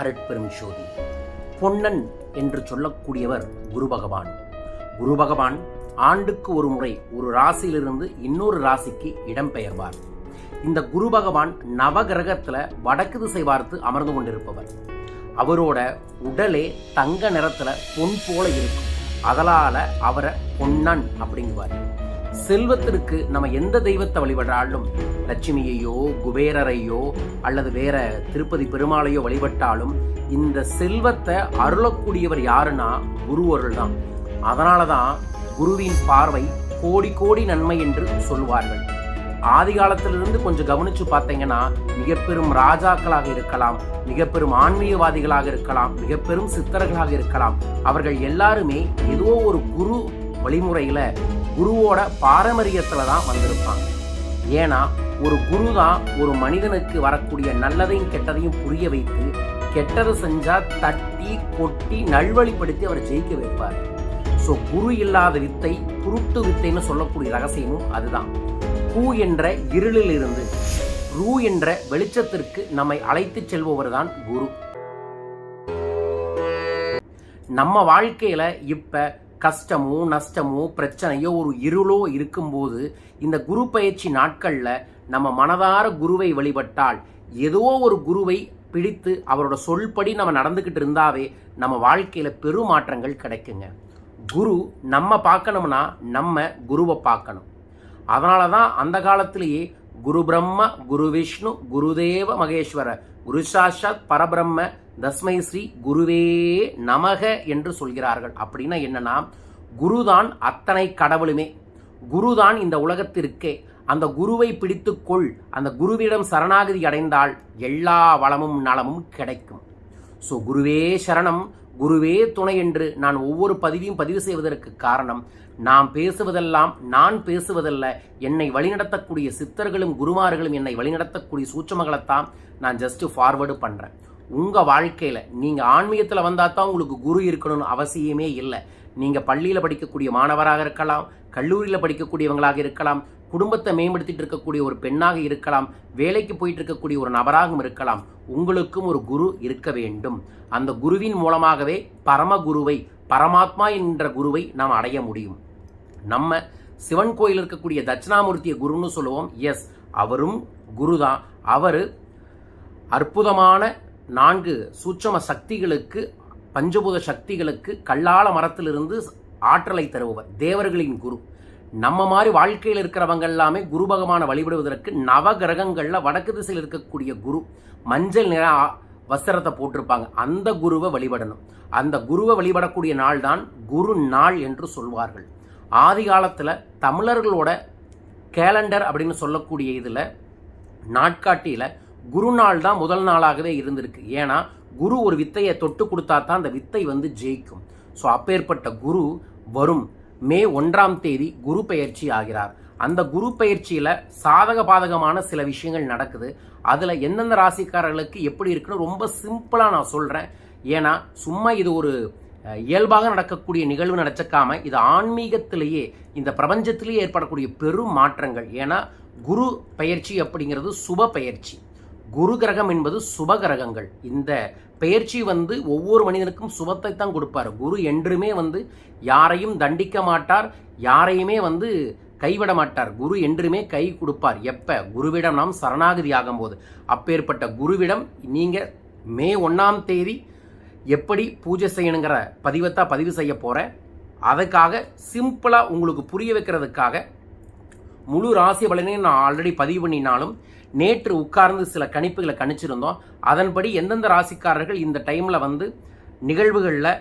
அருட்பெரும் ஜோதி. பொன்னன் என்று சொல்லக்கூடியவர் குரு பகவான். குரு பகவான் ஆண்டுக்கு ஒரு முறை ஒரு ராசியிலிருந்து இன்னொரு ராசிக்கு இடம்பெயர்வார். இந்த குரு பகவான் நவகிரகத்தில் வடக்கு திசை பார்த்து அமர்ந்து கொண்டிருப்பவர். அவரோட உடலே தங்க நிறத்தில் பொன் போல இருக்கும். அதனால் அவரை பொன்னன் அப்படிங்குவார். செல்வத்திற்கு நம்ம எந்த தெய்வத்தை வழிபடுறாலும் லட்சுமியையோ குபேரரையோ அல்லது வேற திருப்பதி பெருமாளையோ வழிபட்டாலும் இந்த செல்வத்தை அருளக்கூடியவர் யாருன்னா குரு அருள் தான் அதனால தான் குருவின் பார்வை கோடி கோடி நன்மை என்று சொல்வார்கள் ஆதி காலத்திலிருந்து கொஞ்சம் கவனிச்சு பார்த்தீங்கன்னா மிக பெரும் ராஜாக்களாக இருக்கலாம் மிக பெரும் ஆன்மீகவாதிகளாக இருக்கலாம் மிக பெரும் சித்தர்களாக இருக்கலாம். அவர்கள் எல்லாருமே ஏதோ ஒரு குரு வழிமுறையில குருவோட பாரம்பரியத்துல தான் வந்திருப்பாங்க. ஏன்னா ஒரு குரு தான் ஒரு மனிதனுக்கு வரக்கூடிய நல்லதையும் கெட்டதையும் புரிய வைத்து கெட்டதை செஞ்சால் தட்டி கொட்டி நல்வழிப்படுத்தி அவர் ஜெயிக்க வைப்பார். ஸோ குரு இல்லாத வித்தை குருட்டு வித்தைன்னு சொல்லக்கூடிய ரகசியமும் அதுதான். பூ என்ற இருளில் இருந்து ரூ என்ற வெளிச்சத்திற்கு நம்மை அழைத்துச் செல்பவர் தான் குரு. நம்ம வாழ்க்கையில இப்ப கஷ்டமோ நஷ்டமோ பிரச்சனையோ ஒரு இருளோ இருக்கும்போது இந்த குரு பயிற்சி நாட்களில் நம்ம மனதார குருவை வழிபட்டால் ஏதோ ஒரு குருவை பிடித்து அவரோட சொல்படி நம்ம நடந்துக்கிட்டு இருந்தாவே நம்ம வாழ்க்கையில் பெரும் மாற்றங்கள் கிடைக்குங்க. குரு நம்ம பார்க்கணும்னா நம்ம குருவை பார்க்கணும். அதனால தான் அந்த காலத்திலேயே குரு பிரம்ம குரு விஷ்ணு குருதேவ மகேஸ்வர குரு சாஷாத் பரபிரம்ம தஸ்மை ஸ்ரீ குருவே நமக என்று சொல்கிறார்கள். அப்படின்னா என்னன்னா குருதான் அத்தனை கடவுளுமே. குருதான் இந்த உலகத்திற்கே. அந்த குருவை பிடித்துக்கொள் அந்த குருவிடம் சரணாகதி அடைந்தால் எல்லா வளமும் நலமும் கிடைக்கும். ஸோ குருவே சரணம் குருவே துணை என்று நான் ஒவ்வொரு பதிவையும் பதிவு செய்வதற்கு காரணம் நாம் பேசுவதெல்லாம் நான் பேசுவதல்ல என்னை வழிநடத்தக்கூடிய சித்தர்களும் குருமார்களும் என்னை வழிநடத்தக்கூடிய சூட்சமங்களைத்தான் நான் ஜஸ்ட் ஃபார்வர்டு பண்ணுறேன் உங்கள் வாழ்க்கையில் நீங்கள் ஆன்மீகத்தில் வந்தால் தான் உங்களுக்கு குரு இருக்கணும்னு அவசியமே இல்லை. நீங்கள் பள்ளியில் படிக்கக்கூடிய மாணவராக இருக்கலாம் கல்லூரியில் படிக்கக்கூடியவங்களாக இருக்கலாம் குடும்பத்தை மேம்படுத்திட்டு இருக்கக்கூடிய ஒரு பெண்ணாக இருக்கலாம் வேலைக்கு போயிட்டு இருக்கக்கூடிய ஒரு நபராகவும் இருக்கலாம். உங்களுக்கும் ஒரு குரு இருக்க வேண்டும். அந்த குருவின் மூலமாகவே பரமகுருவை பரமாத்மா என்ற குருவை நாம் அடைய முடியும். நம்ம சிவன் கோயில் இருக்கக்கூடிய தட்சிணாமூர்த்திய குருன்னு சொல்லுவோம். எஸ் அவரும் குரு தான் அவர் அற்புதமான நான்கு சூட்சம சக்திகளுக்கு பஞ்சபூத சக்திகளுக்கு கல்லால மரத்திலிருந்து ஆற்றலை தருபவர் தேவர்களின் குரு. நம்ம மாதிரி வாழ்க்கையில் இருக்கிறவங்க எல்லாமே குரு பகவானை வழிபடுவதற்கு நவ கிரகங்களில் வடக்கு திசையில் இருக்கக்கூடிய குரு மஞ்சள் நிற வஸ்திரத்தை போட்டிருப்பாங்க. அந்த குருவை வழிபடணும். அந்த குருவை வழிபடக்கூடிய நாள் தான் குரு நாள் என்று சொல்வார்கள். ஆதி காலத்தில் தமிழர்களோட கேலண்டர் அப்படின்னு சொல்லக்கூடிய இதில் நாட்காட்டியில் குரு நாள் தான் முதல் நாளாகவே இருந்திருக்கு. ஏன்னா குரு ஒரு வித்தையை தொட்டு கொடுத்தா தான் அந்த வித்தை வந்து ஜெயிக்கும். ஸோ அப்பேற்பட்ட குரு வரும். மே ஒன்றாம் தேதி குரு பெயர்ச்சி ஆகிறார். அந்த குரு பயிற்சியில் சாதக பாதகமான சில விஷயங்கள் நடக்குது. அதில் எந்தெந்த ராசிக்காரர்களுக்கு எப்படி இருக்குன்னு ரொம்ப சிம்பிளாக நான் சொல்கிறேன் ஏன்னா சும்மா இது ஒரு இயல்பாக நடக்கக்கூடிய நிகழ்வு நடச்சக்காம இது ஆன்மீகத்திலேயே இந்த பிரபஞ்சத்திலேயே ஏற்படக்கூடிய பெரும் மாற்றங்கள். ஏன்னா குரு பயிற்சி அப்படிங்கிறது சுப பயிற்சி குரு கிரகம் என்பது சுப கிரகங்கள் இந்த பெயர்ச்சி வந்து ஒவ்வொரு மனிதனுக்கும் சுபத்தை தான் கொடுப்பார். குரு என்றுமே வந்து யாரையும் தண்டிக்க மாட்டார் யாரையுமே வந்து கைவிட மாட்டார். குரு என்றுமே கை கொடுப்பார். எப்போ? குருவிடம் நாம் சரணாகதி ஆகும்போது. அப்பேற்பட்ட குருவிடம் நீங்கள் மே ஒன்றாம் தேதி எப்படி பூஜை செய்யணுங்கிற பதிவைத்தான் பதிவு செய்ய போகிற அதுக்காக சிம்பிளாக உங்களுக்கு புரிய வைக்கிறதுக்காக முழு ராசி பலனையும் நான் ஆல்ரெடி பதிவு பண்ணினாலும் நேற்று உட்கார்ந்து சில கணிப்புகளை கணிச்சிருந்தோம். அதன்படி எந்தெந்த ராசிக்காரர்கள் இந்த டைமில் வந்து நிகழ்வுகளில்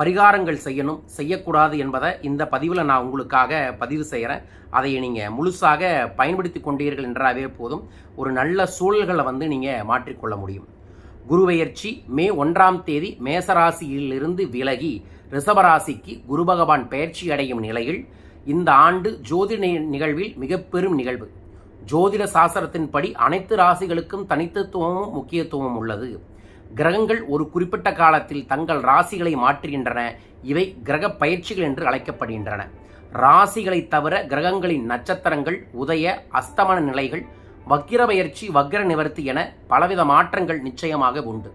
பரிகாரங்கள் செய்யணும் செய்யக்கூடாது என்பதை இந்த பதிவில் நான் உங்களுக்காக பதிவு செய்கிறேன் அதை நீங்கள் முழுசாக பயன்படுத்தி கொண்டீர்கள் என்றாவே போதும். ஒரு நல்ல சூழல்களை வந்து நீங்கள் மாற்றிக்கொள்ள முடியும். குருபெயர்ச்சி மே ஒன்றாம் தேதி மேசராசியிலிருந்து விலகி ரிஷபராசிக்கு குரு பகவான் பெயர்ச்சி அடையும் நிலையில் இந்த ஆண்டு ஜோதிட நிகழ்வில் மிக பெரும் நிகழ்வு. ஜோதிட சாஸ்திரத்தின்படி அனைத்து ராசிகளுக்கும் தனித்துவமும் முக்கியத்துவமும் உள்ளது. கிரகங்கள் ஒரு குறிப்பிட்ட காலத்தில் தங்கள் ராசிகளை மாற்றுகின்றன. இவை கிரக பயிற்சிகள் என்று அழைக்கப்படுகின்றன. ராசிகளை தவிர கிரகங்களின் நட்சத்திரங்கள் உதய அஸ்தமன நிலைகள் வக்கிர பயிற்சி வக்கிர நிவர்த்தி என பலவித மாற்றங்கள் நிச்சயமாக உண்டு.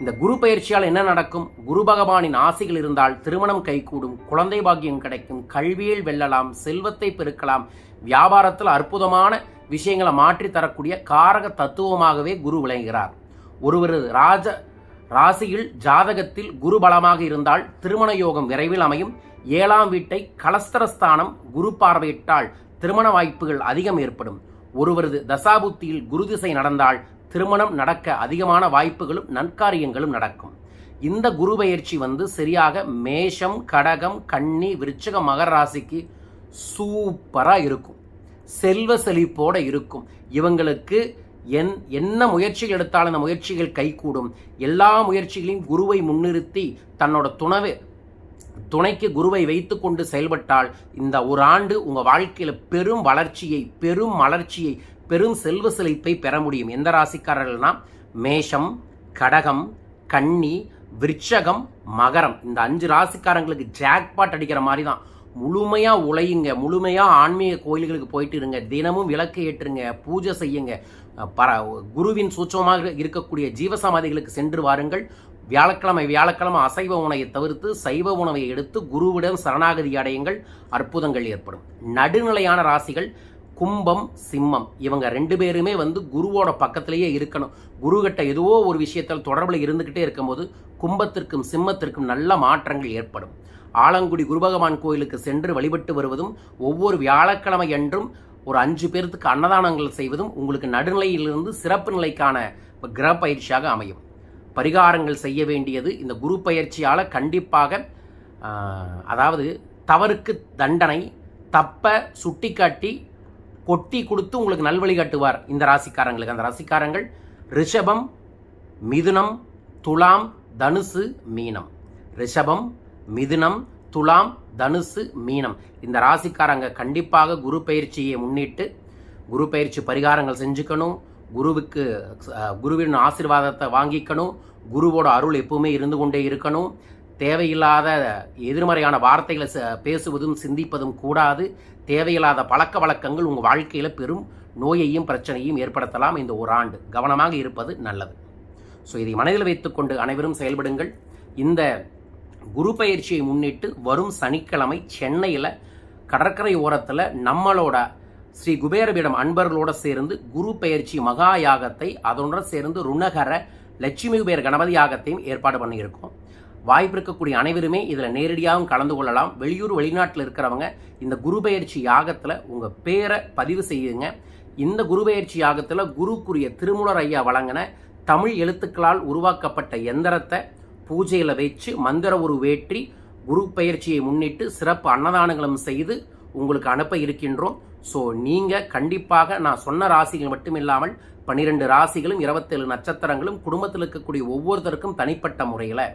இந்த குரு பயிற்சியால் என்ன நடக்கும்? குரு பகவானின் ஆசைகள் இருந்தால் திருமணம் கைகூடும் குழந்தை பாக்கியம் கிடைக்கும் கல்வியில் வெல்லலாம் செல்வத்தை பெருக்கலாம் வியாபாரத்தில் அற்புதமான விஷயங்களை மாற்றி தரக்கூடிய காரக தத்துவமாகவே குரு விளங்குகிறார். ஒருவரது ராஜ ராசியில் ஜாதகத்தில் குரு பலமாக இருந்தால் திருமண யோகம் விரைவில் அமையும். ஏழாம் வீட்டை கலஸ்தரஸ்தானம் குரு பார்வையிட்டால் திருமண வாய்ப்புகள் அதிகம் ஏற்படும். ஒருவரது தசாபுத்தியில் குரு திசை நடந்தால் திருமணம் நடக்க அதிகமான வாய்ப்புகளும் நற்காரியங்களும் நடக்கும். இந்த குரு பயிற்சி வந்து சரியாக மேஷம் கடகம் கன்னி விருச்சக மகர ராசிக்கு சூப்பராக இருக்கும். செல்வ செழிப்போடு இருக்கும். இவங்களுக்கு என் என்ன முயற்சிகள் எடுத்தாலும் அந்த முயற்சிகள் கைகூடும். எல்லா முயற்சிகளையும் குருவை முன்னிறுத்தி தன்னோட துணவை துணைக்கு குருவை வைத்துக்கொண்டு செயல்பட்டால் இந்த ஒரு ஆண்டு உங்கள் வாழ்க்கையில் பெரும் வளர்ச்சியை பெரும் மலர்ச்சியை பெரும் செல்வ செழிப்பை பெற முடியும். எந்த ராசிக்காரர்கள்னா மேஷம் கடகம் கன்னி விருட்சகம் மகரம். இந்த அஞ்சு ராசிக்காரங்களுக்கு ஜாக்பாட் அடிக்கிற மாதிரி தான் முழுமையாக உழையுங்க. முழுமையாக ஆன்மீக கோயில்களுக்கு போயிட்டு இருங்க. தினமும் விளக்கு ஏற்றுங்க. பூஜை செய்யுங்க. பர குருவின் சூட்சமாக இருக்கக்கூடிய ஜீவசமாதிகளுக்கு சென்று வாருங்கள். வியாழக்கிழமை வியாழக்கிழமை அசைவ உணவை தவிர்த்து சைவ உணவை எடுத்து குருவிடம் சரணாகதி அடையுங்கள். அற்புதங்கள் ஏற்படும். நடுநிலையான ராசிகள் கும்பம் சிம்மம். இவங்க ரெண்டு பேருமே வந்து குருவோட பக்கத்திலேயே இருக்கணும். குருகிட்ட எதுவோ ஒரு விஷயத்தில் தொடர்பில் இருந்துக்கிட்டே இருக்கும்போது கும்பத்திற்கும் சிம்மத்திற்கும் நல்ல மாற்றங்கள் ஏற்படும். ஆலங்குடி குருபகவான் கோயிலுக்கு சென்று வழிபட்டு வருவதும் ஒவ்வொரு வியாழக்கிழமை என்றும் ஒரு அஞ்சு பேர்த்துக்கு அன்னதானங்கள் செய்வதும் உங்களுக்கு நடுநிலையிலிருந்து சிறப்பு நிலைக்கான கிரக பயிற்சியாக அமையும். பரிகாரங்கள் செய்ய வேண்டியது இந்த குரு பயிற்சியால் கண்டிப்பாக அதாவது தவறுக்கு தண்டனை தப்ப சுட்டிக்காட்டி கொட்டி கொடுத்து உங்களுக்கு நல்வழி காட்டுவார் இந்த ராசிக்காரங்களுக்கு. அந்த ராசிக்காரங்கள் ரிஷபம் மிதுனம் துலாம் தனுசு மீனம். ரிஷபம் மிதுனம் துலாம் தனுசு மீனம். இந்த ராசிக்காரங்க கண்டிப்பாக குரு பயிற்சியை முன்னிட்டு குரு பயிற்சி பரிகாரங்கள் செஞ்சுக்கணும். குருவுக்கு குருவின் ஆசிர்வாதத்தை வாங்கிக்கணும். குருவோட அருள் எப்பவுமே இருந்து கொண்டே இருக்கணும். தேவையில்லாத எதிர்மறையான வார்த்தைகளை பேசுவதும் சிந்திப்பதும் கூடாது. தேவையில்லாத பழக்க வழக்கங்கள் உங்கள் வாழ்க்கையில் பெரும் நோயையும் பிரச்சனையும் ஏற்படுத்தலாம் இந்த ஒரு ஆண்டு கவனமாக இருப்பது நல்லது. ஸோ இதை மனதில் வைத்துக்கொண்டு அனைவரும் செயல்படுங்கள். இந்த குரு பயிற்சியை முன்னிட்டு வரும் சனிக்கிழமை சென்னையில் கடற்கரை ஓரத்தில் நம்மளோட ஸ்ரீ குபேரபீடம் அன்பர்களோட சேர்ந்து குரு பயிற்சி மகா யாகத்தை அதனுடன் சேர்ந்து ருணகர லட்சுமி குபேர் கணபதி யாகத்தையும் ஏற்பாடு பண்ணியிருக்கோம். வாய்ப்பு இருக்கக்கூடிய அனைவருமே இதில் நேரடியாகவும் கலந்து கொள்ளலாம். வெளியூர் வெளிநாட்டில் இருக்கிறவங்க இந்த குரு பயிற்சி யாகத்தில் உங்கள் பேரை பதிவு செய்யுங்க. இந்த குரு பயிற்சி யாகத்தில் குருக்குரிய திருமூலர் ஐயா வழங்கின தமிழ் எழுத்துக்களால் உருவாக்கப்பட்ட எந்திரத்தை பூஜையில் வச்சு மந்திர உரு வேற்றி குரு பயிற்சியை முன்னிட்டு சிறப்பு அன்னதானங்களும் செய்து உங்களுக்கு அனுப்ப இருக்கின்றோம். ஸோ நீங்கள் கண்டிப்பாக நான் சொன்ன ராசிகள் மட்டும் இல்லாமல் பன்னிரெண்டு ராசிகளும் இருபத்தேழு நட்சத்திரங்களும் குடும்பத்தில் இருக்கக்கூடிய ஒவ்வொருத்தருக்கும் தனிப்பட்ட முறையில்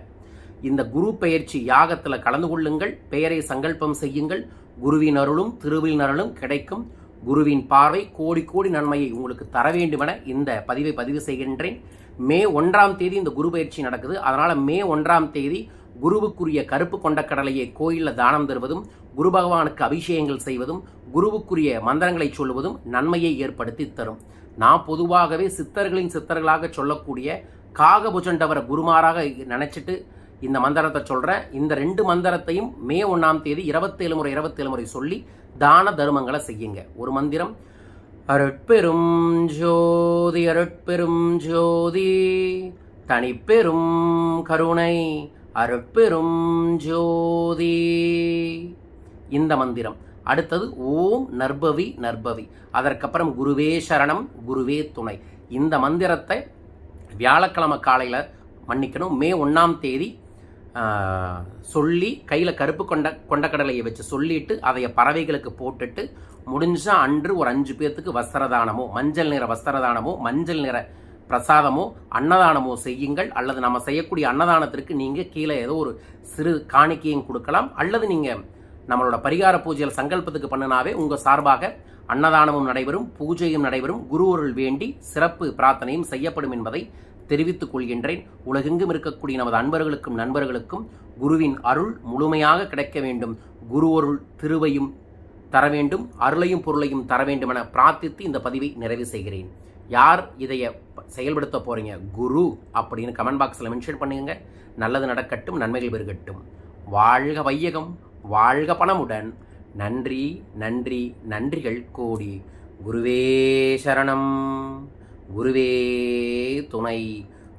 இந்த குரு பயிற்சி யாகத்தில் கலந்து கொள்ளுங்கள் பெயரை சங்கல்பம் செய்யுங்கள். குருவின் அருளும் திருவின் அருளும் கிடைக்கும். குருவின் பார்வை கோடி கோடி நன்மையை உங்களுக்கு தர வேண்டுமென இந்த பதிவை பதிவு செய்கின்றேன். மே ஒன்றாம் தேதி இந்த குரு பயிற்சி நடக்குது. அதனால் மே ஒன்றாம் தேதி குருவுக்குரிய கருப்பு கொண்ட கடலையை கோயிலில் தானம் தருவதும் குரு பகவானுக்கு அபிஷேகங்கள் செய்வதும் குருவுக்குரிய மந்திரங்களை சொல்லுவதும் நன்மையை ஏற்படுத்தி தரும். நான் பொதுவாகவே சித்தர்களின் சித்தர்களாக சொல்லக்கூடிய காகபுஜண்டவரை குருமாராக நினச்சிட்டு இந்த மந்திரத்தை சொல்கிறேன் இந்த ரெண்டு மந்திரத்தையும் மே ஒன்றாம் தேதி இருபத்தேழு முறை இருபத்தேழு முறை சொல்லி தான தர்மங்களை செய்யுங்க. ஒரு மந்திரம் அருட்பெரும் ஜோதி அருட்பெரும் ஜோதி தனிப்பெரும் கருணை அருட்பெரும் ஜோதி. இந்த மந்திரம். அடுத்தது ஓம் நர்பவி நர்பவி அதற்கப்புறம் குருவே சரணம் குருவே துணை. இந்த மந்திரத்தை வியாழக்கிழமை காலையில் மன்னிக்கணும். மே ஒன்றாம் தேதி சொல்லி கையில் கருப்பு கொண்ட கொண்டக்கடலையை வச்சு சொல்லிட்டு அதைய பறவைகளுக்கு போட்டுட்டு முடிஞ்சால் அன்று ஒரு அஞ்சு பேர்த்துக்கு வஸ்திரதானமோ மஞ்சள் நிற வஸ்திரதானமோ மஞ்சள் நிற பிரசாதமோ அன்னதானமோ செய்யுங்கள். அல்லது நம்ம செய்யக்கூடிய அன்னதானத்திற்கு நீங்கள் கீழே ஏதோ ஒரு சிறு காணிக்கையும் கொடுக்கலாம். அல்லது நீங்கள் நம்மளோட பரிகார பூஜையில் சங்கல்பத்துக்கு பண்ணினாவே உங்கள் சார்பாக அன்னதானமும் நடைபெறும் பூஜையும் நடைபெறும். குருவருள் வேண்டி சிறப்பு பிரார்த்தனையும் செய்யப்படும் என்பதை தெரிவித்துக் கொள்கின்றேன். உலகெங்கும் இருக்கக்கூடிய நமது அன்பர்களுக்கும் நண்பர்களுக்கும் குருவின் அருள் முழுமையாக கிடைக்க வேண்டும். குரு அருள் திருவையும் தர வேண்டும். அருளையும் பொருளையும் தர வேண்டும் என பிரார்த்தித்து இந்த பதிவை நிறைவு செய்கிறேன். யார் இதைய செயல்படுத்த போறீங்க? குரு அப்படின்னு கமெண்ட் பாக்ஸில் மென்ஷன் பண்ணுங்க. நல்லது நடக்கட்டும் நன்மைகள் பெருகட்டும். வாழ்க வையகம் வாழ்க பணமுடன். நன்றி நன்றி நன்றிகள் கோடி குருவே சரணம். குருவே துணை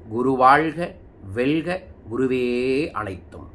குரு வாழ்க வெல்க குருவே அனைத்தும்.